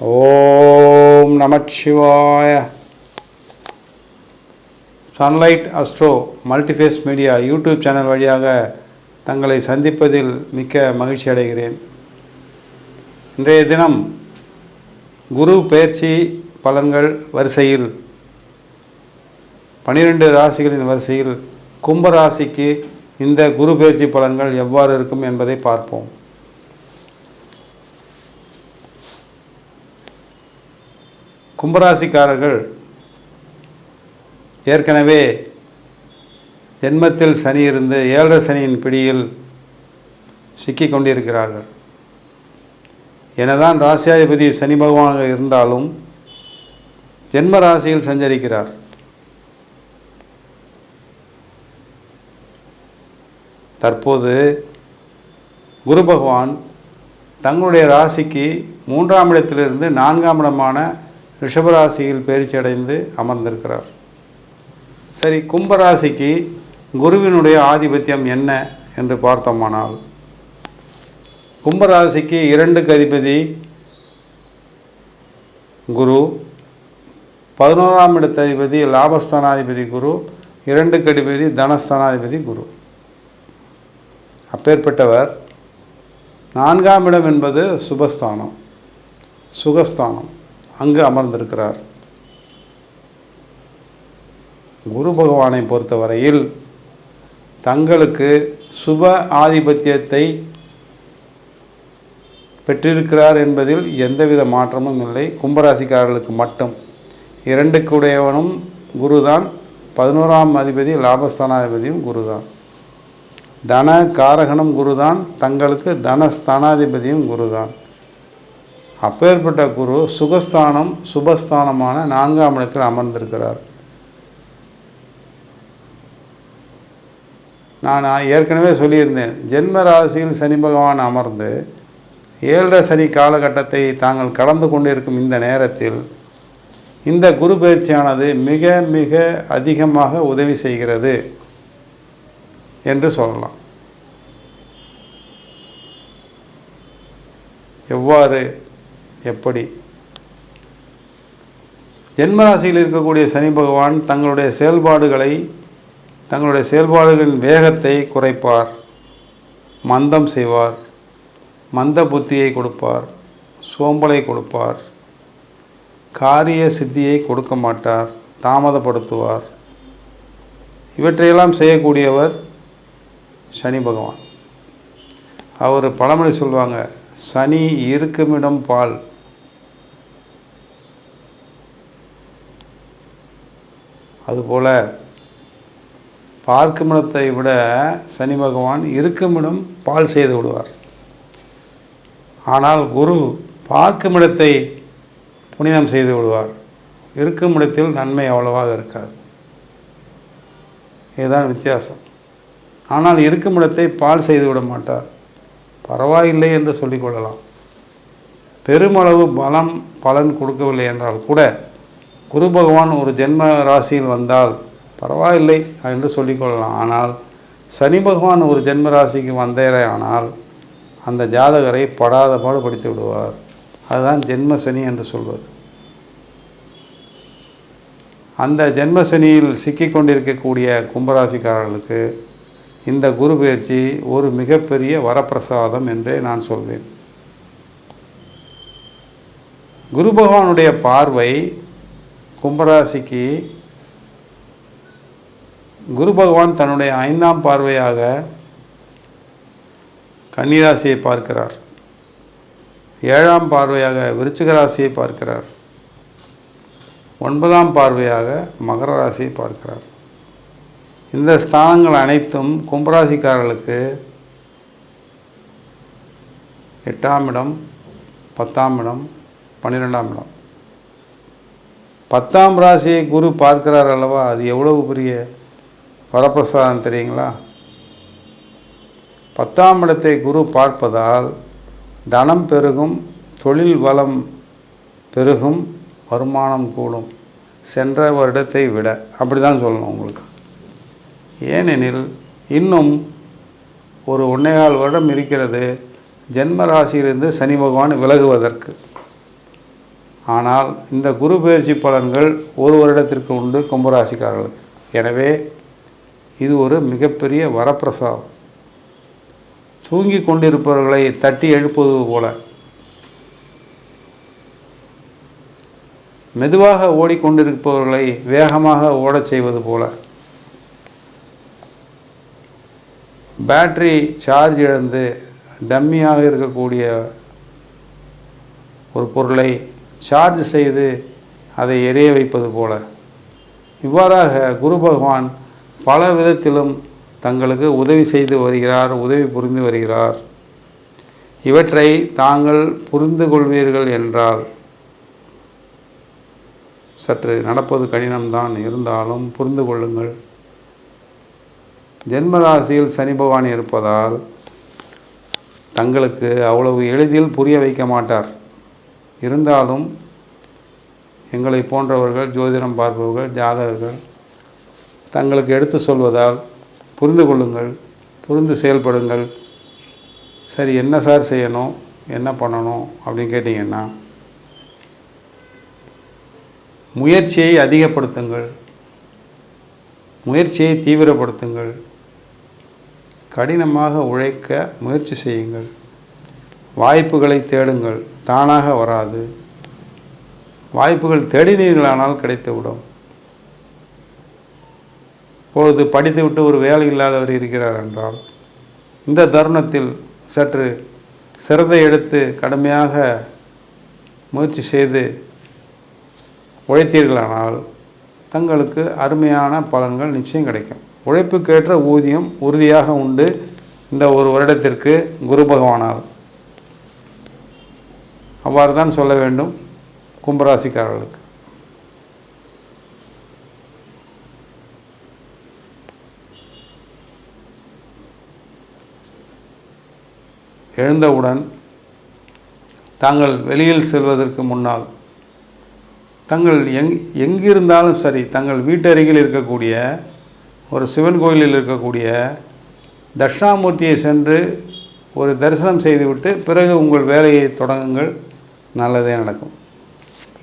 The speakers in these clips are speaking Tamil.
Om Namachivaya Sunlight Astro multiphase media YouTube channel வழியாக தங்களை சந்திப்பதில் மிக்க மகிழ்ச்சி அடைகிறேன். இன்றைய தினம் குரு பெயர்ச்சி பலன்கள் வரிசையில் பனிரெண்டு ராசிகளின் வரிசையில் கும்ப ராசிக்கு இந்த குரு பெயர்ச்சி பலன்கள் எவ்வாறு இருக்கும் என்பதை பார்ப்போம். கும்பராசிக்காரர்கள் ஏற்கனவே ஜென்மத்தில் சனி இருந்து ஏழரை சனியின் பிடியில் சிக்கிக் கொண்டிருக்கிறார்கள். எனதான் ராசியாதிபதி சனி பகவானாக இருந்தாலும் ஜென்ம ராசியில் சஞ்சரிக்கிறார். தற்போது குரு பகவான் தங்களுடைய ராசிக்கு மூன்றாம் இடத்திலிருந்து நான்காம் இடமான ரிஷபராசியில் பயிற்சி அடைந்து அமர்ந்திருக்கிறார். சரி கும்பராசிக்கு குருவினுடைய ஆதிபத்தியம் என்ன என்று பார்த்தோமானால் கும்பராசிக்கு இரண்டு கதிபதி குரு பதினோராம் இடத்ததிபதி லாபஸ்தானாதிபதி குரு இரண்டு கடிபதி தனஸ்தானாதிபதி குரு. அப்பேற்பட்டவர் நான்காம் இடம் என்பது சுபஸ்தானம் சுகஸ்தானம். அங்கு அமர்ந்திருக்கிறார். குரு பகவானை பொறுத்தவரையில் தங்களுக்கு சுப ஆதிபத்தியத்தை பெற்றிருக்கிறார் என்பதில் எந்தவித மாற்றமும் இல்லை. கும்பராசிக்காரர்களுக்கு மட்டும். இரண்டுக்குடையவனும் குருதான். பதினோராம் அதிபதி லாபஸ்தானாதிபதியும் குருதான். தன காரகனும் குருதான். தங்களுக்கு தனஸ்தானாதிபதியும் குருதான். அப்பேற்பட்ட குரு சுகஸ்தானம் சுபஸ்தானமான நான்காம் இடத்தில் அமர்ந்திருக்கிறார். நான் ஏற்கனவே சொல்லியிருந்தேன் ஜென்ம ராசியில் சனி பகவான் அமர்ந்து ஏழரை சனி காலகட்டத்தை தாங்கள் கடந்து கொண்டிருக்கும் இந்த நேரத்தில் இந்த குரு பயிற்சியானது மிக மிக அதிகமாக உதவி செய்கிறது என்று சொல்லலாம். எவ்வாறு எப்படி? ஜென்மராசியில் இருக்கக்கூடிய சனி பகவான் தங்களுடைய செயல்பாடுகளை தங்களுடைய செயல்பாடுகளின் வேகத்தை குறைப்பார். மந்தம் செய்வார். மந்த புத்தியை கொடுப்பார். சோம்பலை கொடுப்பார். காரிய சித்தியை கொடுக்க மாட்டார். தாமதப்படுத்துவார். இவற்றையெல்லாம் செய்யக்கூடியவர் சனி பகவான். அவர் பழமொழி சொல்லுவாங்க சனி இருக்குமிடம் பால். அதுபோல் பார்க்குமிடத்தை விட சனி பகவான் இருக்குமிடம் பால் செய்து விடுவார். ஆனால் குரு பார்க்குமிடத்தை புனிதம் செய்து விடுவார். இருக்கும் இடத்தில் நன்மை அவ்வளவாக இருக்காது. இதுதான் வித்தியாசம். ஆனால் இருக்கும் இடத்தை பால் செய்து விட மாட்டார். பரவாயில்லை என்று சொல்லிக்கொள்ளலாம் பெருமளவு பலம் பலன் கொடுக்கவில்லை என்றால் கூட குரு பகவான் ஒரு ஜென்ம ராசியில் வந்தால் பரவாயில்லை என்று சொல்லிக்கொள்ளலாம். ஆனால் சனி பகவான் ஒரு ஜென்ம ராசிக்கு வந்தேரே ஆனால் அந்த ஜாதகரை படாத பாடுபடுத்தி விடுவார். அதுதான் ஜென்ம சனி என்று சொல்வது. அந்த ஜென்ம சனியில் சிக்கி கொண்டிருக்கக்கூடிய கும்பராசிக்காரர்களுக்கு இந்த குரு பயிற்சி ஒரு மிகப்பெரிய வரப்பிரசாதம் என்றே நான் சொல்வேன். குரு பகவானுடைய பார்வை கும்பராசிக்கு குரு பகவான் தன்னுடைய ஐந்தாம் பார்வையாக கன்னிராசியை பார்க்கிறார். ஏழாம் பார்வையாக விருச்சிக ராசியை பார்க்கிறார். ஒன்பதாம் பார்வையாக மகர ராசியை பார்க்கிறார். இந்த ஸ்தானங்கள் அனைத்தும் கும்பராசிக்காரர்களுக்கு எட்டாம் இடம் பத்தாம் இடம் பன்னிரெண்டாம் இடம். பத்தாம் ராசியை குரு பார்க்கிறார் அல்லவா? அது எவ்வளவு பெரிய வரப்பிரசாதம் தெரியுங்களா? பத்தாம் இடத்தை குரு பார்ப்பதால் தனம் பெருகும் தொழில் வளம் பெருகும் வருமானம் கூடும். சென்ற வருடத்தை விட. அப்படி தான் சொல்லணும் உங்களுக்கு. ஏனெனில் இன்னும் ஒரு ஒன்னேகால் வருடம் இருக்கிறது. ஜென்ம ராசியிலிருந்து சனி பகவான் விலகுவதற்கு. ஆனால் இந்த குரு பயிற்சி பலன்கள் ஒரு வருடத்திற்கு உண்டு கும்பராசிக்காரர்களுக்கு எனவே இது ஒரு மிகப்பெரிய வரப்பிரசாதம். தூங்கி கொண்டிருப்பவர்களை தட்டி எழுப்புவது போல. மெதுவாக ஓடிக்கொண்டிருப்பவர்களை வேகமாக ஓடச் செய்வது போல. பேட்டரி சார்ஜ் இழந்து டம்மியாக இருக்கக்கூடிய ஒரு பொருளை சார்ஜ் செய்து அதை எரிய வைப்பது போல. இவ்வாறாக குரு பகவான் பல விதத்திலும் தங்களுக்கு உதவி செய்து வருகிறார் உதவி புரிந்து வருகிறார். இவற்றை தாங்கள் புரிந்து கொள்வீர்கள் என்றால் சற்று நடப்பது கடினம்தான் இருந்தாலும் புரிந்து கொள்ளுங்கள். ஜென்மராசியில் சனி பகவான் இருப்பதால் தங்களுக்கு அவ்வளவு எளிதில் புரிய வைக்க மாட்டார். இருந்தாலும் எங்களை போன்றவர்கள் ஜோதிடம் பார்ப்பவர்கள் ஜாதகர்கள் தங்களுக்கு எடுத்து சொல்வதால் புரிந்து கொள்ளுங்கள் புரிந்து செயல்படுங்கள். சரி என்ன சார் செய்யணும்? என்ன பண்ணணும்? அப்படின்னு கேட்டிங்கன்னா முயற்சியை அதிகப்படுத்துங்கள். முயற்சியை தீவிரப்படுத்துங்கள். கடினமாக உழைக்க முயற்சி செய்யுங்கள். வாய்ப்புகளை தேடுங்கள். தானாக வராது. வாய்ப்புகள் தேடினீர்களானால் கிடைத்துவிடும். இப்பொழுது படித்துவிட்டு ஒரு வேலை இல்லாதவர் இருக்கிறார் என்றால் இந்த தருணத்தில் சற்று சிறதை எடுத்து கடுமையாக முயற்சி செய்து உழைத்தீர்களானால் தங்களுக்கு அருமையான பலன்கள் நிச்சயம் கிடைக்கும். உழைப்புக்கேற்ற ஊதியம் உறுதியாக உண்டு. இந்த ஒரு வருடத்திற்கு குரு பகவானால். அவ்வாறு தான் சொல்ல வேண்டும் கும்பராசிக்காரர்களுக்கு. எழுந்தவுடன் தாங்கள் வெளியில் செல்வதற்கு முன்னால் தங்கள் எங் எங்கிருந்தாலும் சரி தங்கள் வீட்டருகில் இருக்கக்கூடிய ஒரு சிவன் கோயிலில் இருக்கக்கூடிய தட்சிணாமூர்த்தியை சென்று ஒரு தரிசனம் செய்துவிட்டு பிறகு உங்கள் வேலையை தொடங்குங்கள். நல்லதே நடக்கும்.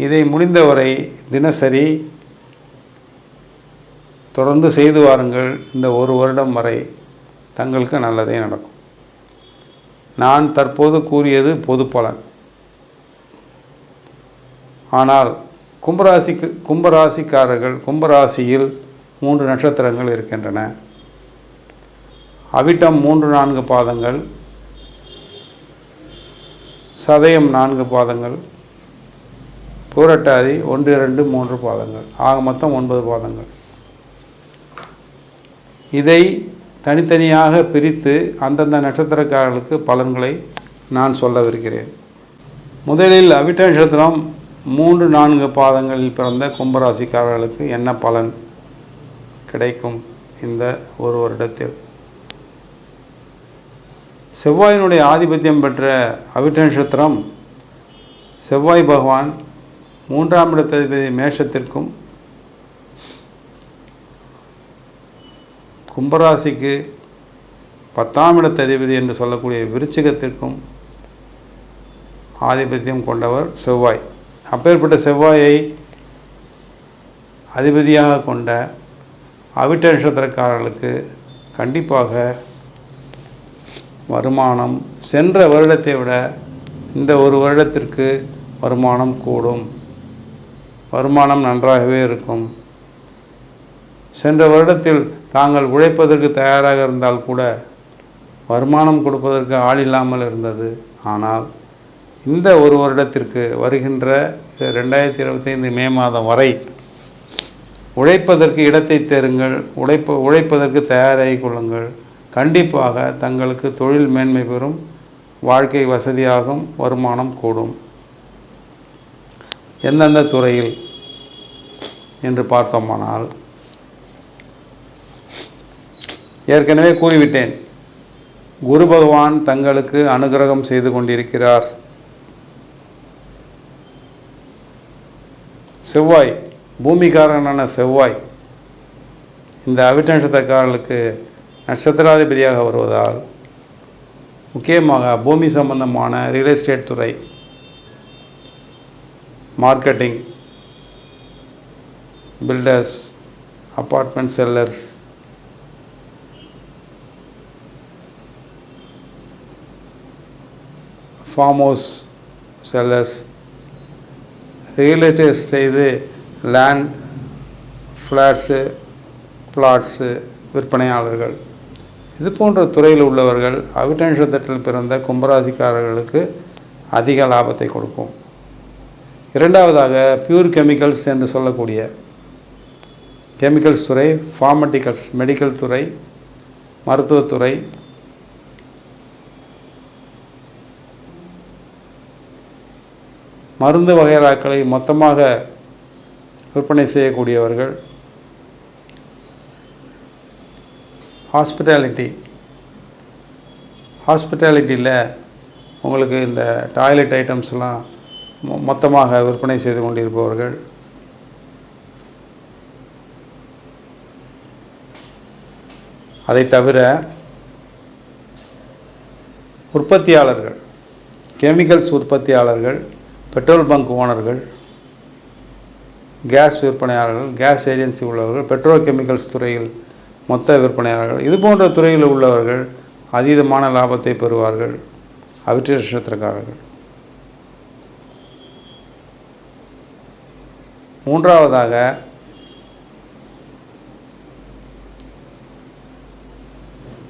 இதை முடிந்தவரை தினசரி தொடர்ந்து செய்து வாருங்கள். இந்த ஒரு வருடம் வரை தங்களுக்கு நல்லதே நடக்கும். நான் தற்போது கூறியது பொது பலன் ஆனால் கும்பராசிக்கு கும்பராசிக்காரர்கள் கும்பராசியில் மூன்று நட்சத்திரங்கள் இருக்கின்றன. அவிட்டம் மூன்று நான்கு பாதங்கள் சதயம் நான்கு பாதங்கள் பூரட்டாதி ஒன்று இரண்டு மூன்று பாதங்கள். ஆக மொத்தம் ஒன்பது பாதங்கள். இதை தனித்தனியாக பிரித்து அந்தந்த நட்சத்திரக்காரர்களுக்கு பலன்களை நான் சொல்லவிருக்கிறேன். முதலில் அவிட்ட நட்சத்திரம் மூன்று நான்கு பாதங்களில் பிறந்த கும்பராசிக்காரர்களுக்கு என்ன பலன் கிடைக்கும் இந்த ஒரு வருடத்தில்? செவ்வாயினுடைய ஆதிபத்தியம் பெற்ற அவிட்ட நட்சத்திரம் செவ்வாய் பகவான் மூன்றாம் இடத்ததிபதி மேஷத்திற்கும் கும்பராசிக்கு பத்தாம் இடத்ததிபதி என்று சொல்லக்கூடிய விருச்சிகத்திற்கும் ஆதிபத்தியம் கொண்டவர் செவ்வாய். அப்பேற்பட்ட செவ்வாயை அதிபதியாக கொண்ட அவிட்ட நட்சத்திரக்காரர்களுக்கு கண்டிப்பாக வருமானம் சென்ற வருடத்தை விட இந்த ஒரு வருடத்திற்கு வருமானம் கூடும். வருமானம் நன்றாகவே இருக்கும். சென்ற வருடத்தில் தாங்கள் உழைப்பதற்கு தயாராக இருந்தால் கூட வருமானம் கொடுப்பதற்கு ஆள் இல்லாமல் இருந்தது. ஆனால் இந்த ஒரு வருடத்திற்கு வருகின்ற ரெண்டாயிரத்தி இருபத்தைந்து மே மாதம் வரை உழைப்பதற்கு இடத்தை தேருங்கள் உழைப்ப உழைப்பதற்கு தயாராகி கொள்ளுங்கள். கண்டிப்பாக தங்களுக்கு தொழில் மேன்மை பெறும் வாழ்க்கை வசதியாகும் வருமானம் கூடும். எந்தெந்த துறையில் என்று பார்த்தோமானால் ஏற்கனவே கூறிவிட்டேன். குரு பகவான் தங்களுக்கு அனுகிரகம் செய்து கொண்டிருக்கிறார். செவ்வாய் பூமிக்காரனான செவ்வாய் இந்த அவிட்ட நட்சத்திரக்காரர்களுக்கு நட்சத்திராதிபதியாக வருவதால் முக்கியமாக பூமி சம்பந்தமான ரியல் எஸ்டேட் துறை marketing builders apartment sellers farm house sellers real estate செய்து லேண்ட் ஃப்ளாட்ஸு பிளாட்ஸு விற்பனையாளர்கள். இது போன்ற துறையில் உள்ளவர்கள் அவிட்ட நட்சத்திரத்தில் பிறந்த கும்பராசிக்காரர்களுக்கு அதிக லாபத்தை கொடுக்கும். இரண்டாவதாக பியூர் கெமிக்கல்ஸ் என்று சொல்லக்கூடிய கெமிக்கல்ஸ் துறை ஃபார்மட்டிக்கல்ஸ் மெடிக்கல் துறை மருத்துவத்துறை மருந்து வகையாக்களை மொத்தமாக விற்பனை செய்யக்கூடியவர்கள் ஹாஸ்பிட்டாலிட்டி. ஹாஸ்பிட்டாலிட்டியில் உங்களுக்கு இந்த டாய்லெட் ஐட்டம்ஸ்லாம் மொ- மொத்தமாக விற்பனை செய்து கொண்டிருப்பவர்கள். அதை தவிர உற்பத்தியாளர்கள் கெமிக்கல்ஸ் உற்பத்தியாளர்கள் பெட்ரோல் பங்க் ஓனர்கள் கேஸ் விற்பனையாளர்கள் கேஸ் ஏஜென்சி உள்ளவர்கள் பெட்ரோல் கெமிக்கல்ஸ் துறையில் மொத்த விற்பனையாளர்கள். இது போன்ற துறையில் உள்ளவர்கள் அதீதமான லாபத்தை பெறுவார்கள். அவற்றை நட்சத்திரக்காரர்கள். மூன்றாவதாக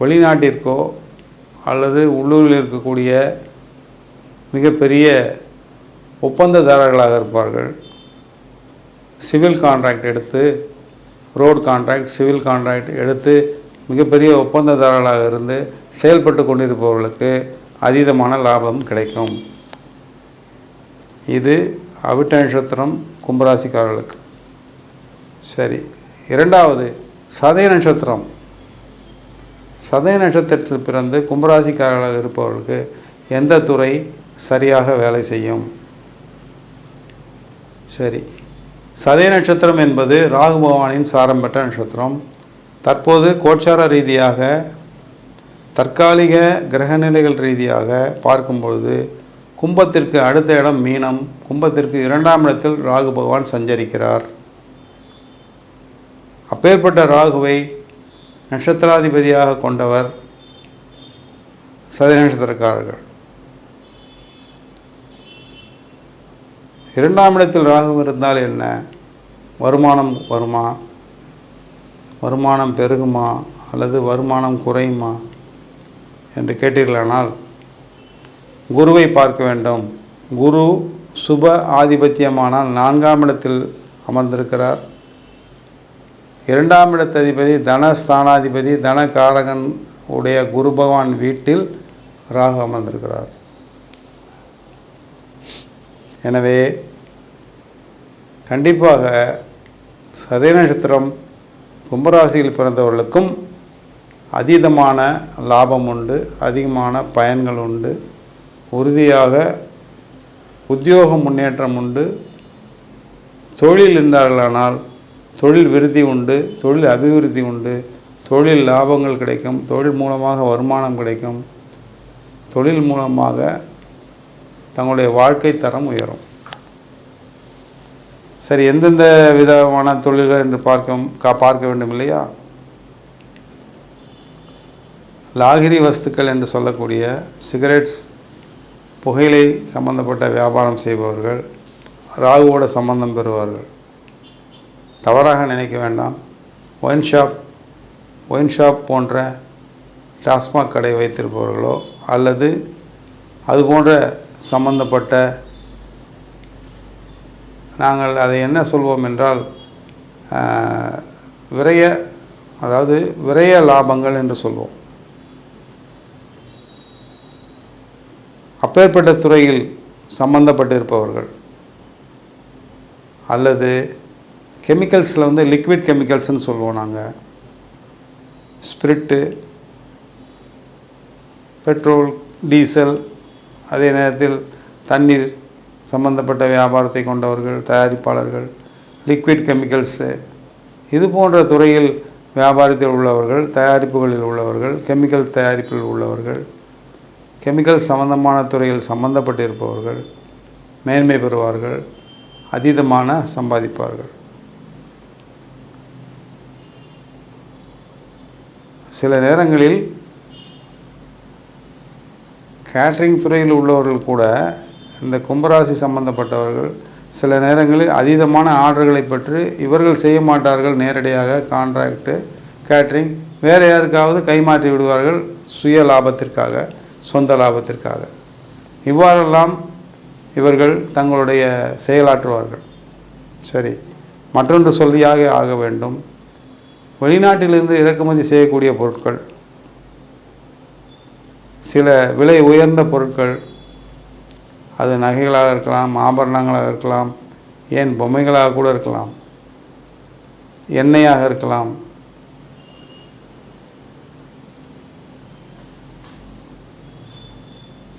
வெளிநாட்டிற்கோ அல்லது உள்ளூரில் இருக்கக்கூடிய மிகப்பெரிய ஒப்பந்ததாரர்களாக இருப்பார்கள். சிவில் கான்ட்ராக்ட் எடுத்து ரோட் கான்ட்ராக்ட் சிவில் கான்ட்ராக்ட் எடுத்து மிகப்பெரிய ஒப்பந்ததாரர்களாக இருந்து செயல்பட்டு கொண்டிருப்பவர்களுக்கு அதீதமான லாபம் கிடைக்கும். இது அவிட்ட நட்சத்திரம் கும்பராசிக்காரர்களுக்கு. சரி இரண்டாவது சதய நட்சத்திரம். சதய நட்சத்திரத்தில் பிறந்து கும்பராசிக்காரர்களாக இருப்பவர்களுக்கு எந்த துறை சரியாக வேலை செய்யும்? சரி சதய நட்சத்திரம் என்பது ராகு பகவானின் சாரம் பெற்ற நட்சத்திரம். தற்போது கோட்சார ரீதியாக தற்காலிக கிரகநிலைகள் ரீதியாக பார்க்கும்பொழுது கும்பத்திற்கு அடுத்த இடம் மீனம் கும்பத்திற்கு இரண்டாம் இடத்தில் ராகு பகவான் சஞ்சரிக்கிறார். அப்பேற்பட்ட ராகுவை நட்சத்திராதிபதியாக கொண்டவர் சதய நட்சத்திரக்காரர்கள். இரண்டாம் இடத்தில் ராகு இருந்தால் என்ன? வருமானம் வருமா? வருமானம் பெருகுமா? அல்லது வருமானம் குறையுமா? என்று கேட்டீர்களானால் குருவை பார்க்க வேண்டும். குரு சுப ஆதிபத்தியமானால் நான்காம் இடத்தில் அமர்ந்திருக்கிறார். இரண்டாம் இடத்த அதிபதி தனஸ்தானாதிபதி தனகாரகன் உடைய குரு பகவான் வீட்டில் ராகு அமர்ந்திருக்கிறார். எனவே கண்டிப்பாக சதய நட்சத்திரம் கும்பராசியில் பிறந்தவர்களுக்கும் அதீதமான லாபம் உண்டு அதிகமான பயன்கள் உண்டு உறுதியாக உத்தியோக முன்னேற்றம் உண்டு தொழில் இருந்தார்களானால் தொழில் விருத்தி உண்டு தொழில் அபிவிருத்தி உண்டு தொழில் லாபங்கள் கிடைக்கும் தொழில் மூலமாக வருமானம் கிடைக்கும் தொழில் மூலமாக தங்களுடைய வாழ்க்கை தரம் உயரும். சரி எந்தெந்த விதமான தொழில்கள் என்று பார்க்க கா பார்க்க வேண்டும் இல்லையா? லாகிரி வஸ்துக்கள் என்று சொல்லக்கூடிய சிகரெட்ஸ் புகையிலை சம்பந்தப்பட்ட வியாபாரம் செய்பவர்கள் ராகுவோட சம்பந்தம் பெறுவார்கள். தவறாக நினைக்க வேண்டாம். ஒயின் ஷாப் ஒயின் ஷாப் போன்ற டாஸ்மாக் கடை வைத்திருப்பவர்களோ அல்லது அது போன்ற சம்பந்தப்பட்ட நாங்கள் அதை என்ன சொல்வோம் என்றால் விரைய அதாவது விரைய லாபங்கள் என்று சொல்வோம். அப்பேற்பட்ட துறையில் சம்பந்தப்பட்டிருப்பவர்கள் அல்லது கெமிக்கல்ஸில் வந்து லிக்விட் கெமிக்கல்ஸ்னு சொல்லுவோம் நாங்கள் ஸ்பிரிட்டு பெட்ரோல் டீசல் அதே நேரத்தில் தண்ணீர் சம்பந்தப்பட்ட வியாபாரத்தை கொண்டவர்கள் தயாரிப்பாளர்கள் லிக்விட் கெமிக்கல்ஸு இது போன்ற துறையில் வியாபாரத்தில் உள்ளவர்கள் தயாரிப்புகளில் உள்ளவர்கள் கெமிக்கல் தயாரிப்பில் உள்ளவர்கள் கெமிக்கல் சம்பந்தமான துறையில் சம்பந்தப்பட்டிருப்பவர்கள் மேன்மை பெறுவார்கள் அதீதமான சம்பாதிப்பார்கள். சில நேரங்களில் கேட்ரிங் துறையில் உள்ளவர்கள் கூட இந்த கும்பராசி சம்பந்தப்பட்டவர்கள் சில நேரங்களில் அதீதமான ஆர்டர்களை பெற்று இவர்கள் செய்ய மாட்டார்கள் நேரடியாக கான்ட்ராக்டு கேட்ரிங் வேறு யாருக்காவது கைமாற்றி விடுவார்கள் சுய லாபத்திற்காக சொந்த லாபத்திற்காக. இவ்வாறெல்லாம் இவர்கள் தங்களுடைய செயலாற்றுவார்கள். சரி மற்றொன்று சொல்லியாக ஆக வேண்டும். வெளிநாட்டிலிருந்து இறக்குமதி செய்யக்கூடிய பொருட்கள் சில விலை உயர்ந்த பொருட்கள் அது நகைகளாக இருக்கலாம் ஆபரணங்களாக இருக்கலாம் ஏன் பொம்மைகளாக கூட இருக்கலாம் எண்ணெயாக இருக்கலாம்.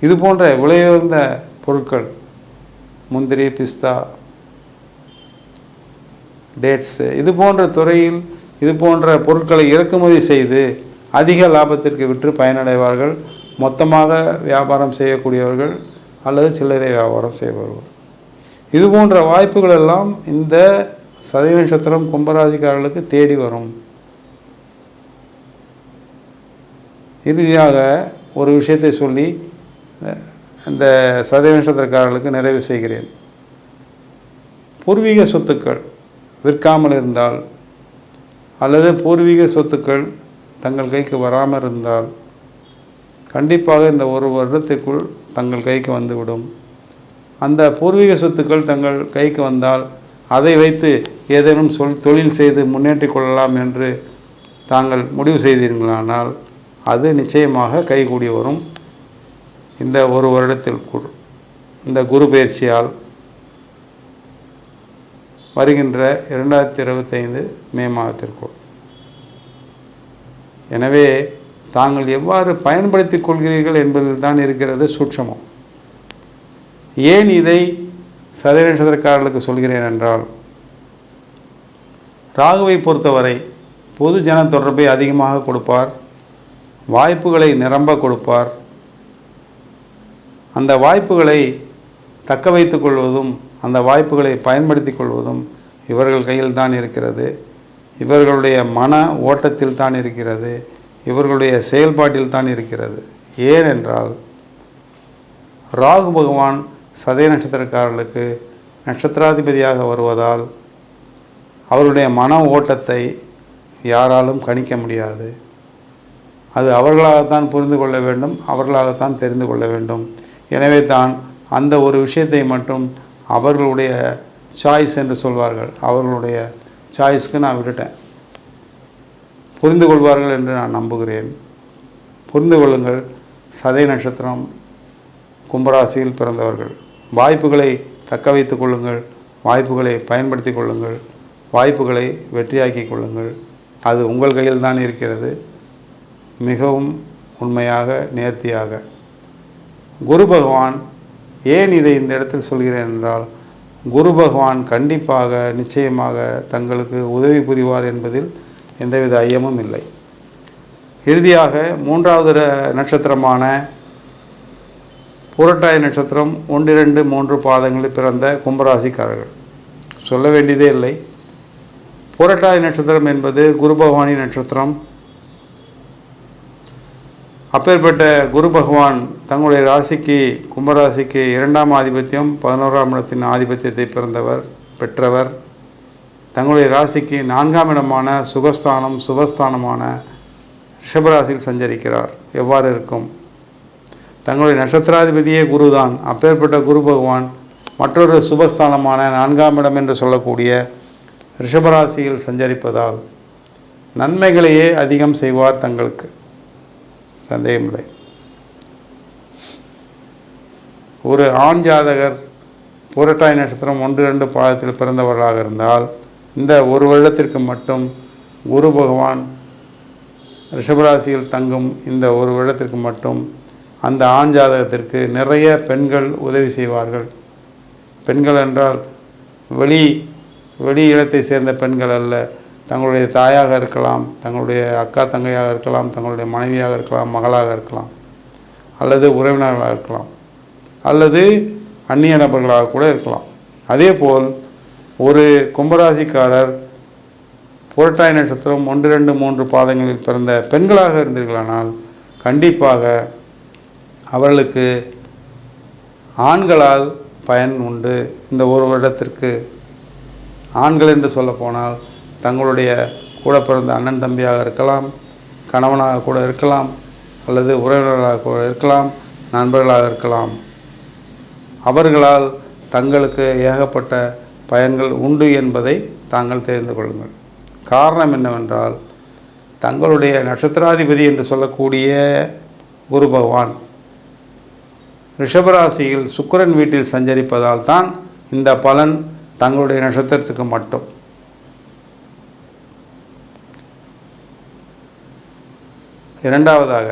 இது போன்ற விலையுயர்ந்த பொருட்கள் முந்திரி பிஸ்தா டேட்ஸு இது போன்ற துறையில் இது போன்ற பொருட்களை இறக்குமதி செய்து அதிக லாபத்திற்கு விற்று பயனடைவார்கள். மொத்தமாக வியாபாரம் செய்யக்கூடியவர்கள் அல்லது சில்லறை வியாபாரம் செய்பவர்கள். இது போன்ற வாய்ப்புகள் எல்லாம் இந்த சதய நட்சத்திரம் கும்பராசிக்காரர்களுக்கு தேடி வரும். இறுதியாக ஒரு விஷயத்தை சொல்லி இந்த சதய நட்சத்திரக்காரர்களுக்கு நிறைவு செய்கிறேன். பூர்வீக சொத்துக்கள் விற்காமல் இருந்தால் அல்லது பூர்வீக சொத்துக்கள் தங்கள் கைக்கு வராமல் இருந்தால் கண்டிப்பாக இந்த ஒரு வருடத்திற்குள் தங்கள் கைக்கு வந்துவிடும். அந்த பூர்வீக சொத்துக்கள் தங்கள் கைக்கு வந்தால் அதை வைத்து ஏதேனும் சொல் தொழில் செய்து முன்னேற்றிக் கொள்ளலாம் என்று தாங்கள் முடிவு செய்தீர்களானால் அது நிச்சயமாக கைகூடி வரும். இந்த ஒரு வருடத்திற்குள் இந்த குரு பயிற்சியால் வருகின்ற இரண்டாயிரத்தி இருபத்தைந்து மே மாதத்திற்குள். எனவே தாங்கள் எவ்வாறு பயன்படுத்தி கொள்கிறீர்கள் என்பதில் தான் இருக்கிறது சூட்சமம். ஏன் இதை சதய நட்சத்திரக்காரர்களுக்கு சொல்கிறேன் என்றால் ராகுவை பொறுத்தவரை பொது ஜன தொடர்பை அதிகமாக கொடுப்பார் வாய்ப்புகளை நிரம்ப கொடுப்பார். அந்த வாய்ப்புகளை தக்க வைத்து கொள்வதும் அந்த வாய்ப்புகளை பயன்படுத்தி கொள்வதும் இவர்கள் கையில் தான் இருக்கிறது. இவர்களுடைய மன ஓட்டத்தில் தான் இருக்கிறது. இவர்களுடைய செயல்பாட்டில் தான் இருக்கிறது. ஏனென்றால் ராகு பகவான் சதய நட்சத்திரக்காரர்களுக்கு நட்சத்திராதிபதியாக வருவதால் அவருடைய மன ஓட்டத்தை யாராலும் கணிக்க முடியாது. அது அவர்களாகத்தான் புரிந்து கொள்ள வேண்டும் அவர்களாகத்தான் தெரிந்து கொள்ள வேண்டும். எனவே தான் அந்த ஒரு விஷயத்தை மட்டும் அவர்களுடைய சாய்ஸ் என்று சொல்வார்கள். அவர்களுடைய சாய்ஸ்க்கு நான் விட்டுட்டேன். புரிந்து கொள்வார்கள் என்று நான் நம்புகிறேன். புரிந்து கொள்ளுங்கள். சதய நட்சத்திரம் கும்பராசியில் பிறந்தவர்கள். வாய்ப்புகளை தக்க வைத்து கொள்ளுங்கள். வாய்ப்புகளை பயன்படுத்தி கொள்ளுங்கள். வாய்ப்புகளை வெற்றியாக்கி கொள்ளுங்கள். அது உங்கள் கையில் தான் இருக்கிறது. மிகவும் உண்மையாக நேர்த்தியாக. குரு பகவான் ஏன் இதை இந்த இடத்தில் சொல்கிறேன் என்றால் குரு பகவான் கண்டிப்பாக நிச்சயமாக தங்களுக்கு உதவி புரிவார் என்பதில் எந்தவித ஐயமும் இல்லை. இறுதியாக மூன்றாவது நட்சத்திரமான புரட்டாய நட்சத்திரம் ஒன்றிரண்டு மூன்று பாதங்களில் பிறந்த கும்பராசிக்காரர்கள். சொல்ல வேண்டியதே இல்லை. புரட்டாய நட்சத்திரம் என்பது குரு பகவானி நட்சத்திரம். அப்பேற்பட்ட குரு பகவான் தங்களுடைய ராசிக்கு கும்பராசிக்கு இரண்டாம் ஆதிபத்தியம் பதினோராம் இடத்தின் ஆதிபத்தியத்தை பிறந்தவர் பெற்றவர். தங்களுடைய ராசிக்கு நான்காம் இடமான சுகஸ்தானம் சுபஸ்தானமான ரிஷபராசியில் சஞ்சரிக்கிறார். எவ்வாறு இருக்கும்? தங்களுடைய நட்சத்திராதிபதியே குருதான். அப்பேற்பட்ட குரு பகவான் மற்றொரு சுபஸ்தானமான நான்காம் இடம் என்று சொல்லக்கூடிய ரிஷபராசியில் சஞ்சரிப்பதால் நன்மைகளையே அதிகம் செய்வார் தங்களுக்கு. சந்தேகமில்லை. ஒரு ஆண் ஜாதகர் புரட்டாய் நட்சத்திரம் ஒன்று ரெண்டு பாதத்தில் பிறந்தவர்களாக இருந்தால் இந்த ஒரு வருடத்திற்கு மட்டும் குரு பகவான் ரிஷபராசியில் தங்கும் இந்த ஒரு வருடத்திற்கு மட்டும் அந்த ஆண் ஜாதகத்திற்கு நிறைய பெண்கள் உதவி செய்வார்கள். பெண்கள் என்றால் வெளி வெளி இடத்தை சேர்ந்த பெண்கள் அல்ல. தங்களுடைய தாயாக இருக்கலாம் தங்களுடைய அக்கா தங்கையாக இருக்கலாம் தங்களுடைய மனைவியாக இருக்கலாம் மகளாக இருக்கலாம் அல்லது உறவினர்களாக இருக்கலாம் அல்லது அந்நிய நபர்களாக கூட இருக்கலாம். அதேபோல் ஒரு கும்பராசிக்காரர் புரட்டாய் நட்சத்திரம் ஒன்று ரெண்டு மூன்று பாதங்களில் பிறந்த பெண்களாக இருந்தீர்களானால் கண்டிப்பாக அவர்களுக்கு ஆண்களால் பயன் உண்டு. இந்த ஒரு வருடத்திற்கு ஆண்கள் என்று சொல்லப்போனால் தங்களுடைய கூட பிறந்த அண்ணன் தம்பியாக இருக்கலாம் கணவனாக கூட இருக்கலாம் அல்லது உறவினர்களாக கூட இருக்கலாம் நண்பர்களாக இருக்கலாம். அவர்களால் தங்களுக்கு ஏகப்பட்ட பயன்கள் உண்டு என்பதை தாங்கள் தெரிந்து கொள்ளுங்கள். காரணம் என்னவென்றால் தங்களுடைய நட்சத்திராதிபதி என்று சொல்லக்கூடிய குரு பகவான் ரிஷபராசியில் சுக்கிரன் வீட்டில் சஞ்சரிப்பதால் தான் இந்த பலன் தங்களுடைய நட்சத்திரத்துக்கு மட்டும். இரண்டாவதாக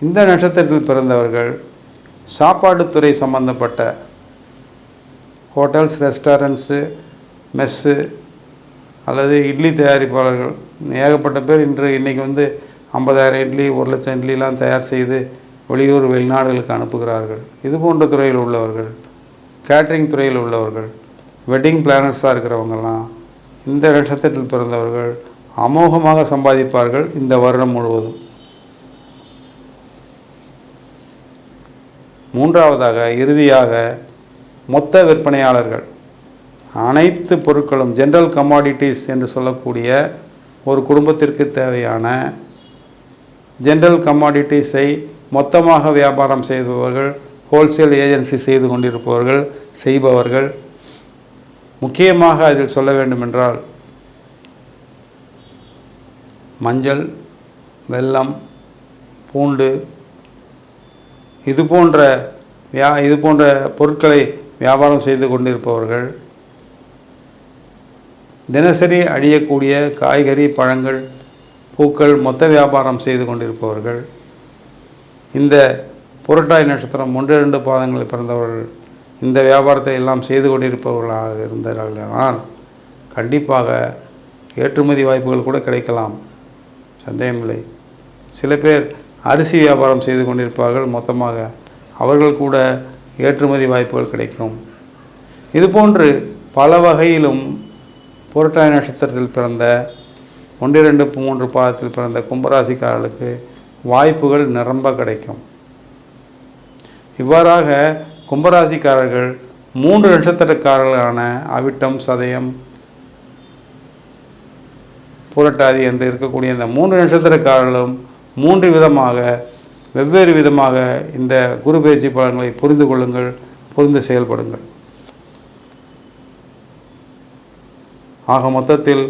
இந்த நட்சத்திரத்தில் பிறந்தவர்கள் சாப்பாட்டுத்துறை சம்பந்தப்பட்ட ஹோட்டல்ஸ் ரெஸ்டாரண்ட்ஸு மெஸ்ஸு அல்லது இட்லி தயாரிப்பாளர்கள். ஏகப்பட்ட பேர் இன்று இன்றைக்கி வந்து ஐம்பதாயிரம் இட்லி ஒரு லட்சம் இட்லிலாம் தயார் செய்து வெளியூர் வெளிநாடுகளுக்கு அனுப்புகிறார்கள். இது போன்ற துறையில் உள்ளவர்கள் கேட்ரிங் துறையில் உள்ளவர்கள் வெட்டிங் பிளானர்ஸாக இருக்கிறவங்கெல்லாம் இந்த நட்சத்திரத்தில் பிறந்தவர்கள் அமோகமாக சம்பாதிப்பார்கள் இந்த வருடம் முழுவதும். மூன்றாவதாக இறுதியாக மொத்த விற்பனையாளர்கள். அனைத்து பொருட்களும் ஜென்ரல் கமாடிட்டிஸ் என்று சொல்லக்கூடிய ஒரு குடும்பத்திற்கு தேவையான ஜென்ரல் கமாடிட்டிஸை மொத்தமாக வியாபாரம் செய்பவர்கள் ஹோல்சேல் ஏஜென்சி செய்து கொண்டிருப்பவர்கள் செய்பவர்கள். முக்கியமாக அதில் சொல்ல வேண்டுமென்றால் மஞ்சள் வெல்லம் பூண்டு இது போன்ற வியா இது போன்ற பொருட்களை வியாபாரம் செய்து கொண்டிருப்பவர்கள் தினசரி அழியக்கூடிய காய்கறி பழங்கள் பூக்கள் மொத்த வியாபாரம் செய்து கொண்டிருப்பவர்கள் இந்த புரட்டாய் நட்சத்திரம் ஒன்று இரண்டு பாதங்களில் பிறந்தவர்கள் இந்த வியாபாரத்தை எல்லாம் செய்து கொண்டிருப்பவர்களாக இருந்தார்களானால் கண்டிப்பாக ஏற்றுமதி வாய்ப்புகள் கூட கிடைக்கலாம். சந்தேகமில்லை. சில பேர் அரிசி வியாபாரம் செய்து கொண்டிருப்பார்கள். மொத்தமாக அவர்கள் கூட ஏற்றுமதி வாய்ப்புகள் கிடைக்கும். இதுபோன்று பல வகையிலும் புரட்டாய் நட்சத்திரத்தில் பிறந்த ஒன்றிரண்டு மூன்று பாதத்தில் பிறந்த கும்பராசிக்காரர்களுக்கு வாய்ப்புகள் நிரம்ப கிடைக்கும். இவ்வாறாக கும்பராசிக்காரர்கள் மூன்று நட்சத்திரக்காரர்களான அவிட்டம் சதயம் புரட்டாதி என்று இருக்கக்கூடிய இந்த மூன்று நட்சத்திரக்காரர்களும் மூன்று விதமாக வெவ்வேறு விதமாக இந்த குரு பயிற்சி பலன்களை புரிந்து கொள்ளுங்கள் புரிந்து செயல்படுங்கள். ஆக மொத்தத்தில்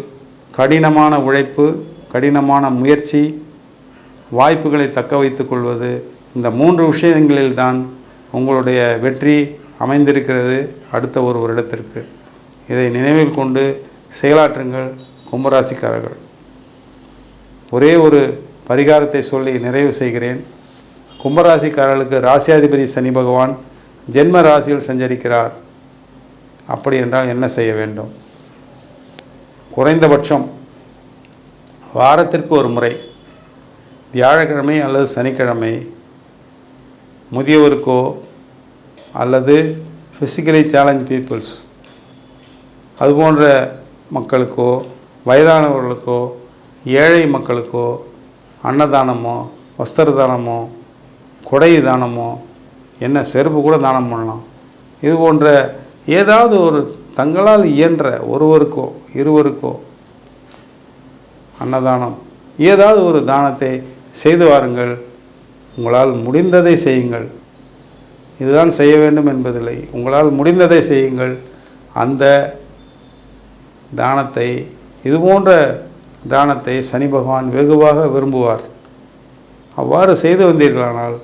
கடினமான உழைப்பு கடினமான முயற்சி வாய்ப்புகளை தக்க வைத்து கொள்வது இந்த மூன்று விஷயங்களில்தான் உங்களுடைய வெற்றி அமைந்திருக்கிறது அடுத்த ஒரு வருடத்திற்கு. இதை நினைவில் கொண்டு செயலாற்றுங்கள் கும்பராசிக்காரர்கள். ஒரே ஒரு பரிகாரத்தை சொல்லி நிறைவு செய்கிறேன். கும்பராசிக்காரர்களுக்கு ராசியாதிபதி சனி பகவான் ஜென்ம ராசியில் சஞ்சரிக்கிறார். அப்படி என்றால் என்ன செய்ய வேண்டும்? குறைந்தபட்சம் வாரத்திற்கு ஒரு முறை வியாழக்கிழமை அல்லது சனிக்கிழமை முதியவருக்கோ அல்லது ஃபிசிக்கலி சேலஞ்ச் பீப்புள்ஸ் அதுபோன்ற மக்களுக்கோ வயதானவர்களுக்கோ ஏழை மக்களுக்கோ அன்னதானமோ வஸ்திர தானமோ கொடை தானமோ என்ன செருப்பு கூட தானம் பண்ணலாம். இது போன்ற ஏதாவது ஒரு தங்களால் இயன்ற ஒருவருக்கோ இருவருக்கோ அன்னதானம் ஏதாவது ஒரு தானத்தை செய்து வாருங்கள். உங்களால் முடிந்ததை செய்யுங்கள். இதுதான் செய்ய வேண்டும் என்பதில்லை. உங்களால் முடிந்ததை செய்யுங்கள். அந்த தானத்தை இது போன்ற தானத்தை சனி பகவான் வெகுவாக விரும்புவார். அவ்வாறு செய்து வந்தீர்களானால்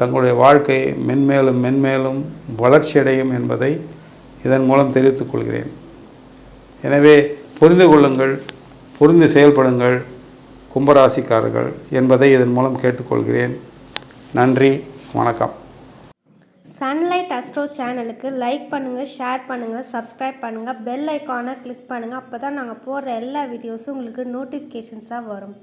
தங்களுடைய வாழ்க்கை மென்மேலும் மென்மேலும் வளர்ச்சியடையும் என்பதை இதன் மூலம் தெரிவித்துக் கொள்கிறேன். எனவே புரிந்து கொள்ளுங்கள் புரிந்து செயல்படுங்கள் கும்பராசிக்காரர்கள் என்பதை இதன் மூலம் கேட்டுக்கொள்கிறேன். நன்றி வணக்கம். சன்லைட் அஸ்ட்ரோ சேனலுக்கு லைக் பண்ணுங்கள் ஷேர் பண்ணுங்கள் சப்ஸ்கிரைப் பண்ணுங்கள் பெல் ஐக்கானை கிளிக் பண்ணுங்கள் அப்போ தான் நாங்கள் போடுற எல்லா வீடியோஸும் உங்களுக்கு நோட்டிஃபிகேஷன்ஸாக வரும்.